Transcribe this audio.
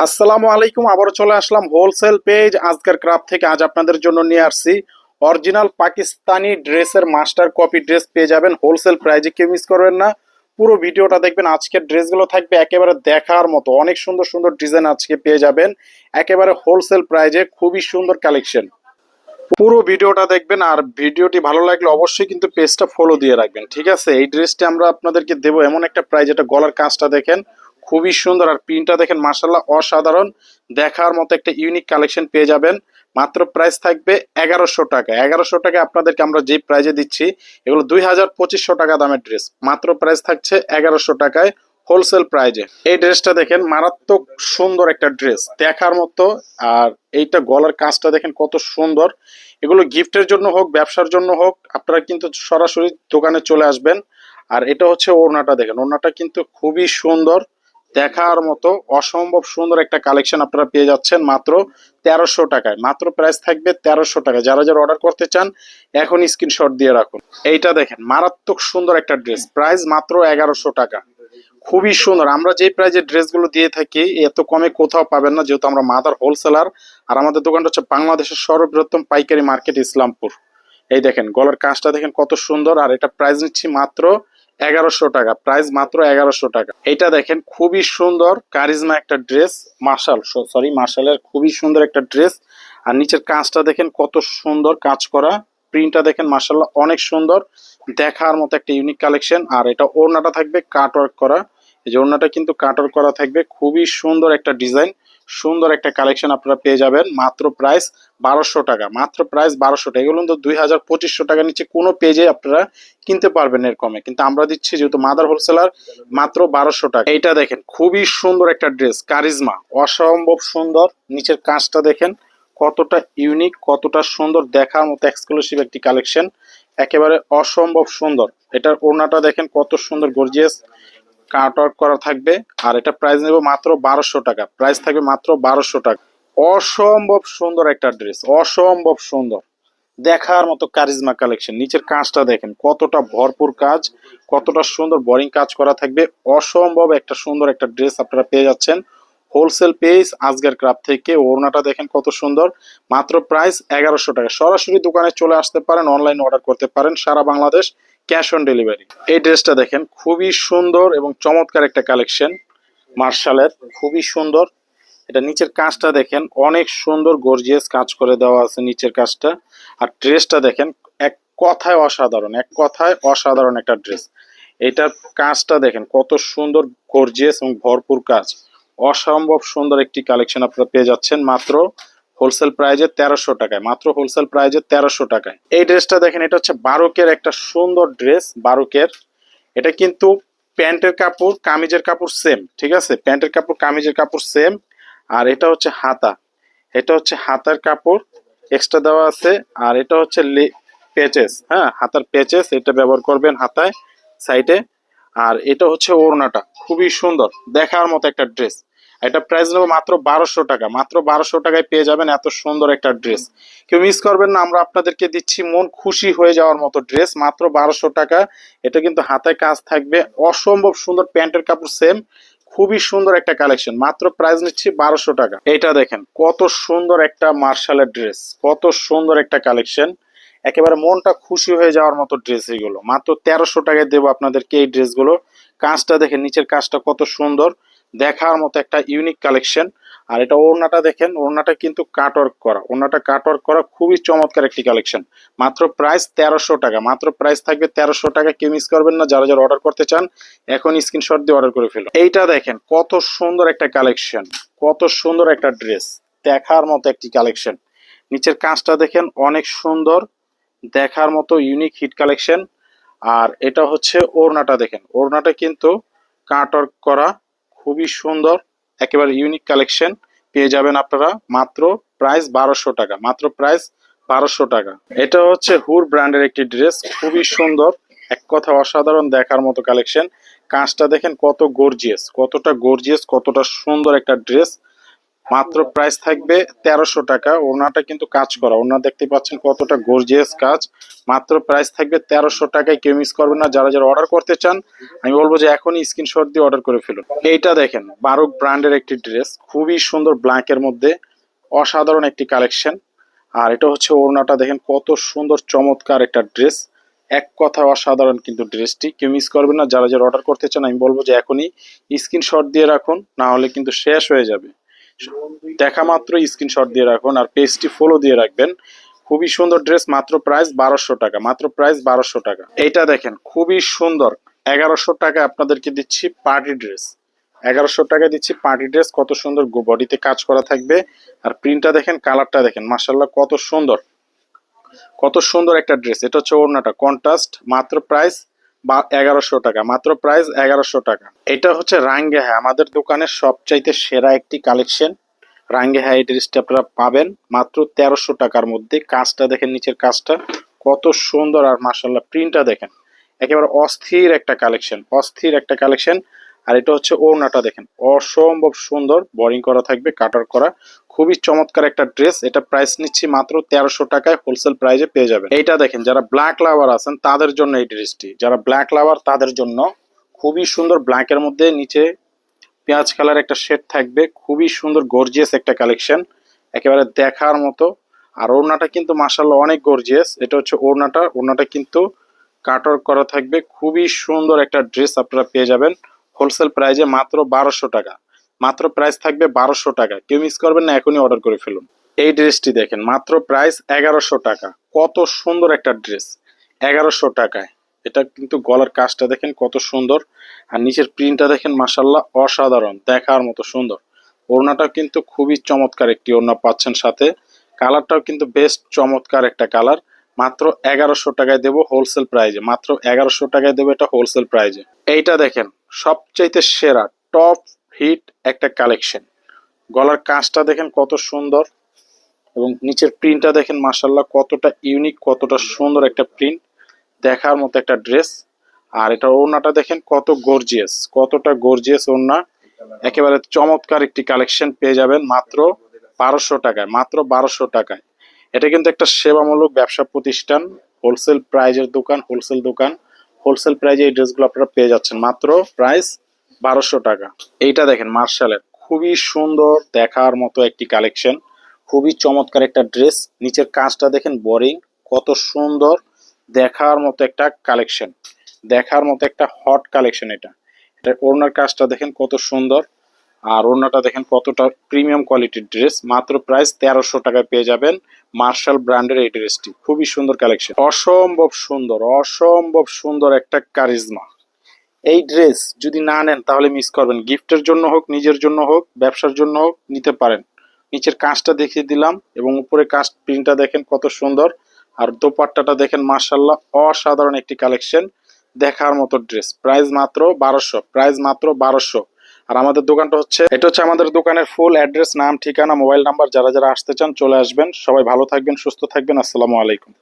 আসসালামু আলাইকুম, আবারও চলে আসলাম হোলসেল পেজ আজকের ক্রাফ থেকে আজ আপনাদের জন্য নিয়ে আসছি। অরিজিনাল পাকিস্তানি ড্রেসের মাস্টার কপি ড্রেস পেয়ে যাবেন। হোলসেল প্রাইজে কেউ মিস করবেন না। পুরো ভিডিওটা দেখবেন, আজকের ড্রেসগুলো থাকবে একেবারে দেখার মতো। অনেক সুন্দর সুন্দর ডিজাইন আজকে পেয়ে যাবেন। একেবারে হোলসেল প্রাইজে খুবই সুন্দর কালেকশন পুরো ভিডিওটা দেখবেন, আর ভিডিওটি ভালো লাগলে অবশ্যই কিন্তু পেজটা ফলো দিয়ে রাখবেন, ঠিক আছে? এই ড্রেসটি আমরা আপনাদেরকে দেবো। এমন একটা প্রাইজ এটা গলার কাজটা দেখেন। খুবই সুন্দর। আর প্রিন্টটা দেখেন মার্শাল্লাহ অসাধারণ। দেখার মতো একটা ইউনিক কালেকশন পেয়ে যাবেন। মাত্র প্রাইস থাকবে এগারোশো টাকা। এগারোশো টাকা আপনাদেরকে আমরা যে প্রাইজে দিচ্ছি, এগুলো দুই হাজার পঁচিশশো টাকা দামের ড্রেস মাত্র প্রাইস থাকছে এগারোশো টাকায় হোলসেল প্রাইজে এই ড্রেসটা দেখেন, মারাত্মক সুন্দর একটা ড্রেস দেখার মতো, আর এইটা গলার কাজটা দেখেন কত সুন্দর। এগুলো গিফটের জন্য হোক, ব্যবসার জন্য হোক, আপনারা কিন্তু সরাসরি দোকানে চলে আসবেন। আর এটা হচ্ছে ওড়নাটা দেখেন। ওড়নাটা কিন্তু খুবই সুন্দর। দেখার মতো অসম্ভব সুন্দর একটা কালেকশন আপনারা পেয়ে যাচ্ছেন মাত্র তেরোশো টাকায়। মাত্র প্রাইস থাকবে তেরোশো টাকা যারা যারা অর্ডার করতে চান, এখন স্ক্রিনশট দিয়ে রাখুন। এইটা দেখেন, মারাত্মক সুন্দর একটা ড্রেস প্রাইস মাত্র এগারোশো টাকা। খুবই সুন্দর। আমরা যে প্রাইজের ড্রেসগুলো দিয়ে থাকি, এত কমে কোথাও পাবেন না, যেহেতু আমরা মাদার হোলসেলার আর আমাদের দোকানটা হচ্ছে বাংলাদেশের সর্ববৃহত্তম পাইকারি মার্কেট ইসলামপুর। এই দেখেন, গলার কাজটা দেখেন কত সুন্দর। আর এটা প্রাইস নিচ্ছি মাত্র এগারোশো টাকা প্রাইস মাত্র এগারোশো টাকা। এটা দেখেন, খুবই সুন্দর কারিজমা একটা ড্রেস মার্শাল সরি মার্শালের খুবই সুন্দর একটা ড্রেস আর নিচের কাজটা দেখেন, কত সুন্দর কাজ করা। প্রিন্টটা দেখেন মার্শাল্লাহ অনেক সুন্দর। দেখার মতো একটা ইউনিক কালেকশন আর এটা ওড়নাটা থাকবে কাট ওয়ার্ক করা। এই যে ওড়নাটা কিন্তু কাট ওয়ার্ক করা থাকবে, খুবই সুন্দর একটা ডিজাইন সুন্দর একটা কালেকশন আপনারা পেয়ে যাবেন। মাত্র প্রাইস বারোশো টাকা। মাত্র প্রাইস বারোশো টাকা। এগুলো কিন্তু দুই হাজার পঁচিশশো টাকা নিচে কোনো পেজে আপনারা কিনতে পারবেন এর কমে। কিন্তু আমরা দিচ্ছি যেহেতু মাদার হোলসেলার মাত্র বারোশো টাকা। এইটা দেখেন, খুবই সুন্দর একটা ড্রেস কারিজমা অসম্ভব সুন্দর। নিচের কাঁচটা দেখেন, কতটা ইউনিক কতটা সুন্দর। দেখার মতো এক্সক্লুসিভ একটি কালেকশন একেবারে অসম্ভব সুন্দর। এটার ওড়নাটা দেখেন, কত সুন্দর গর্জিয়াস কাট ওয়ার্ক করা থাকবে, আর এটা প্রাইস নেব মাত্র বারোশো টাকা। প্রাইস থাকবে মাত্র বারোশো টাকা। অসম্ভব সুন্দর একটা ড্রেস অসম্ভব সুন্দর। দেখার মতো কারিজমা কালেকশন নিচের কাজটা দেখেন, কতটা ভরপুর কাজ, কতটা সুন্দর বোরিং কাজ করা থাকবে। অসম্ভব একটা সুন্দর একটা ড্রেস আপনারা পেয়ে যাচ্ছেন। হোলসেল পেজ আজকের ক্রাফ থেকে। ওড়নাটা দেখেন কত সুন্দর। মাত্র প্রাইস এগারোশো টাকা। সরাসরি দোকানে চলে আসতে পারেন অনলাইন অর্ডার করতে পারেন সারা বাংলাদেশ। Cash on delivery. এই ড্রেসটা দেখেন, খুবই সুন্দর এবং চমৎকার একটা কালেকশন, মার্শালের, খুবই সুন্দর। এটা নিচের কাজটা দেখেন, অনেক সুন্দর গর্জিয়াস কাজ করে দেওয়া আছে নিচের কাজটা। আর ড্রেসটা দেখেন, এক কথায় অসাধারণ, এক কথায় অসাধারণ একটা ড্রেস। এটার কাজটা দেখেন, কত সুন্দর গর্জিয়াস এবং ভরপুর কাজ। অসম্ভব সুন্দর একটি কালেকশন আপনারা পেয়ে যাচ্ছেন মাত্র হোলসেল প্রাইজে তেরোশো টাকায়, মাত্র হোলসেল প্রাইজে তেরোশো টাকায়। এই ড্রেসটা দেখেন, এটা হচ্ছে বারোকের একটা সুন্দর ড্রেস, বারোকের। এটা কিন্তু প্যান্টের কাপড়, কামিজের কাপড় সেম ঠিক আছে? প্যান্টের কাপড়, কামিজের কাপড় সেম আর এটা হচ্ছে হাতা। এটা হচ্ছে হাতার কাপড় এক্সট্রা দেওয়া আছে, আর এটা হচ্ছে পেচেস হ্যাঁ? হাতার পেচেস এটা ব্যবহার করবেন হাতায় সাইডে আর এটা হচ্ছে ওড়নাটা, খুবই সুন্দর, দেখার মতো একটা ড্রেস। এটা প্রাইস নেব মাত্র বারোশো টাকা। মাত্র বারোশো টাকায় পেয়ে যাবেন এত সুন্দর একটা ড্রেস কেউ মিস করবেন না, আমরা আপনাদেরকে দিচ্ছি মন খুশি হয়ে যাওয়ার মতো ড্রেস মাত্র বারোশো টাকা। এটা কিন্তু হাতে কাজ থাকবে। অসম্ভব সুন্দর প্যান্টের কাপড় সেম খুবই সুন্দর একটা কালেকশন মাত্র প্রাইস নিচ্ছি বারোশো টাকা। এটা দেখেন, কত সুন্দর একটা মার্শালের ড্রেস কত সুন্দর একটা কালেকশন একেবারে মনটা খুশি হয়ে যাওয়ার মতো ড্রেস এগুলো। মাত্র তেরোশো টাকায় দেবো আপনাদেরকে এই ড্রেসগুলো কাজটা দেখেন, নিচের কাজটা কত সুন্দর। দেখার মতো একটা ইউনিক কালেকশন আর এটা ওড়নাটা দেখেন, ওড়নাটা কিন্তু কাটওয়ার্ক করা। ওড়নাটা কাটওয়ার্ক করা খুবই চমৎকার একটি কালেকশন মাত্র প্রাইস তেরোশো টাকা। মাত্র প্রাইস থাকবে তেরোশো টাকা। কেউ মিস করবেন না। যারা যারা অর্ডার করতে চান, এখন স্ক্রিনশট দিয়ে অর্ডার করে ফেলুন। এইটা দেখেন, কত সুন্দর একটা কালেকশন কত সুন্দর একটা ড্রেস দেখার মতো একটি কালেকশন নিচের কাঁচটা দেখেন, অনেক সুন্দর। দেখার মতো ইউনিক হিট কালেকশন আর এটা হচ্ছে ওড়নাটা দেখেন। ওড়নাটা কিন্তু কাটওয়ার্ক করা। খুবই সুন্দর, একেবারে ইউনিক কালেকশন পেয়ে যাবেন আপনারা মাত্র প্রাইস বারোশো টাকা, মাত্র প্রাইস বারোশো টাকা। এটা হচ্ছে হুর ব্র্যান্ডের একটি ড্রেস খুবই সুন্দর, এক কথা অসাধারণ দেখার মতো কালেকশন কাঁচটা দেখেন কত গর্জিয়াস কতটা গর্জিয়াস কতটা সুন্দর একটা ড্রেস মাত্র প্রাইস থাকবে তেরোশো টাকা। ওনাটা কিন্তু কাজ করা। ওনা দেখতে পাচ্ছেন কতটা গর্জিয়াস কাজ। মাত্র প্রাইস থাকবে তেরোশো টাকায়। কেউ মিস করবেন না। যারা যারা অর্ডার করতে চান, আমি বলব যে এখনই স্ক্রিনশট দিয়ে অর্ডার করে ফেলুন। এইটা দেখেন, বারুক ব্র্যান্ডের একটি ড্রেস খুবই সুন্দর ব্ল্যাকের মধ্যে। অসাধারণ একটি কালেকশন আর এটা হচ্ছে ওড়নাটা। দেখেন কত সুন্দর চমৎকার একটা ড্রেস এক কথা অসাধারণ কিন্তু ড্রেসটি কেউ মিস করবেন না। যারা যারা অর্ডার করতে চান, আমি বলব যে এখনই স্ক্রিনশট দিয়ে রাখুন। না হলে কিন্তু শেষ হয়ে যাবে। দেখা মাত্র স্ক্রিনশট দিয়ে রাখুন আর পেজটি ফলো দিয়ে রাখবেন। খুবই সুন্দর ড্রেস মাত্র প্রাইস বারোশো টাকা, মাত্র প্রাইস বারোশো টাকা। এইটা দেখেন, খুবই সুন্দর। এগারোশো টাকা আপনাদেরকে দিচ্ছি পার্টি ড্রেস এগারোশো টাকা দিচ্ছি পার্টি ড্রেস কত সুন্দর বডিতে কাজ করা থাকবে। আর প্রিন্টটা দেখেন কালারটা দেখেন মাসাল্লাহ কত সুন্দর। কত সুন্দর একটা ড্রেস এটা হচ্ছে ওড়নাটা। কন্ট্রাস্ট মাত্র প্রাইস এগারোশো টাকা, মাত্র প্রাইস এগারোশো টাকা। এটা হচ্ছে রাঙ্গে হ্যাঁ আমাদের দোকানের সবচাইতে সেরা একটি কালেকশন রাঙ্গে হ্যাঁ এই ড্রেসটা আপনারা পাবেন মাত্র তেরোশো টাকার মধ্যে। কাজটা দেখেন নিচের কাজটা। কত সুন্দর আর মাসাল্লাহ প্রিন্টটা দেখেন। একেবারে অস্থির একটা কালেকশন অস্থির একটা কালেকশন আর এটা হচ্ছে ওড়নাটা দেখেন। অসম্ভব সুন্দর। বোরিং করা থাকবে কাটার করা। খুবই চমৎকার একটা ড্রেস। এটা প্রাইস নিচ্ছি মাত্র তেরোশো টাকায় হোলসেল প্রাইজে পেয়ে যাবেন। এইটা দেখেন, যারা ব্ল্যাক লাভার আছেন, তাদের জন্য এই ড্রেসটি। যারা ব্ল্যাক লাভার তাদের জন্য খুবই সুন্দর ব্ল্যাকের মধ্যে নিচে পেঁয়াজ কালার একটা শেড থাকবে। খুবই সুন্দর গর্জিয়াস একটা কালেকশন একেবারে দেখার মতো। আর ওড়নাটা কিন্তু মাসাল্লাহ অনেক গর্জিয়াস এটা হচ্ছে ওড়নাটা। ওড়নাটা কিন্তু কাটর করা থাকবে। খুবই সুন্দর একটা ড্রেস আপনারা পেয়ে যাবেন। হোলসেল প্রাইজে মাত্র বারোশো টাকা। মাত্র প্রাইস থাকবে বারোশো টাকা। কেউ মিস করবেন না, এখনই অর্ডার করে ফেলুন। এই ড্রেসটি দেখেন, মাত্র প্রাইস এগারোশো টাকা। কত সুন্দর একটা ড্রেস, এগারোশো টাকায়। এটা কিন্তু গলার কাজটা দেখেন কত সুন্দর। আর নিচের প্রিন্টটা দেখেন মাসাল্লাহ অসাধারণ, দেখার মতো সুন্দর। ওড়নাটা কিন্তু খুবই চমৎকার একটি ওড়না পাচ্ছেন সাথে। কালারটাও কিন্তু বেস্ট চমৎকার একটা কালার। মাত্র এগারোশো টাকায় দেবো হোলসেল প্রাইজে মাত্র এগারোশো টাকায় দেবো এটা হোলসেল প্রাইজে এইটা দেখেন, সবচাইতে সেরা টপ হিট একটা কালেকশন। গলার কাজটা দেখেন কত সুন্দর এবং নিচের প্রিন্টটা দেখেন মাসাল্লাহ কতটা ইউনিক, কতটা সুন্দর একটা প্রিন্ট। দেখার মতো একটা ড্রেস। আর এটা ওড়নাটা দেখেন কত গর্জিয়াস কতটা গর্জিয়াস ওড়না। একেবারে চমৎকার একটি কালেকশন পেয়ে যাবেন মাত্র বারোশো টাকায়, মাত্র বারোশো টাকায়। এটা কিন্তু একটা সেবামূলক ব্যবসা প্রতিষ্ঠান হোলসেল প্রাইজের দোকান হোলসেল দোকান। হোলসেল প্রাইজে এই ড্রেসগুলো আপনারা পেয়ে যাচ্ছেন মাত্র প্রাইস বারোশো টাকা। এইটা দেখেন, মার্শালের। খুবই সুন্দর দেখার মতো একটি কালেকশন। খুবই চমৎকার একটা ড্রেস। নিচের কাজটা দেখেন, বোরিং। কত সুন্দর দেখার মতো একটা কালেকশন। দেখার মতো একটা হট কালেকশন এটা। এটা ওড়নার কাজটা দেখেন, কত সুন্দর। আর ওড়নাটা দেখেন, কতটা প্রিমিয়াম কোয়ালিটির ড্রেস। মাত্র প্রাইস তেরোশো টাকায় পেয়ে যাবেন মার্শাল ব্র্যান্ডের এই ড্রেসটি। খুবই সুন্দর কালেকশন। অসম্ভব সুন্দর অসম্ভব সুন্দর একটা কারিজমা। এই ড্রেস যদি না নেন, তাহলে মিস করবেন। গিফটের জন্য হোক, নিজের জন্য হোক, ব্যবসার জন্য হোক, নিতে পারেন। নিচের কাজটা দেখিয়ে দিলাম এবং উপরে কাজ প্রিন্টটা দেখেন কত সুন্দর। আর দোপাট্টাটা দেখেন মার্শাল্লাহ অসাধারণ একটি কালেকশন দেখার মতো ড্রেস। প্রাইস মাত্র বারোশো। প্রাইস মাত্র বারোশো। আর আমাদের দোকানটা হচ্ছে, এটা হচ্ছে আমাদের দোকানের ফুল অ্যাড্রেস নাম, ঠিকানা মোবাইল নাম্বার যারা যারা আসতে চান চলে আসবেন। সবাই ভালো থাকবেন, সুস্থ থাকবেন। আসসালামু আলাইকুম।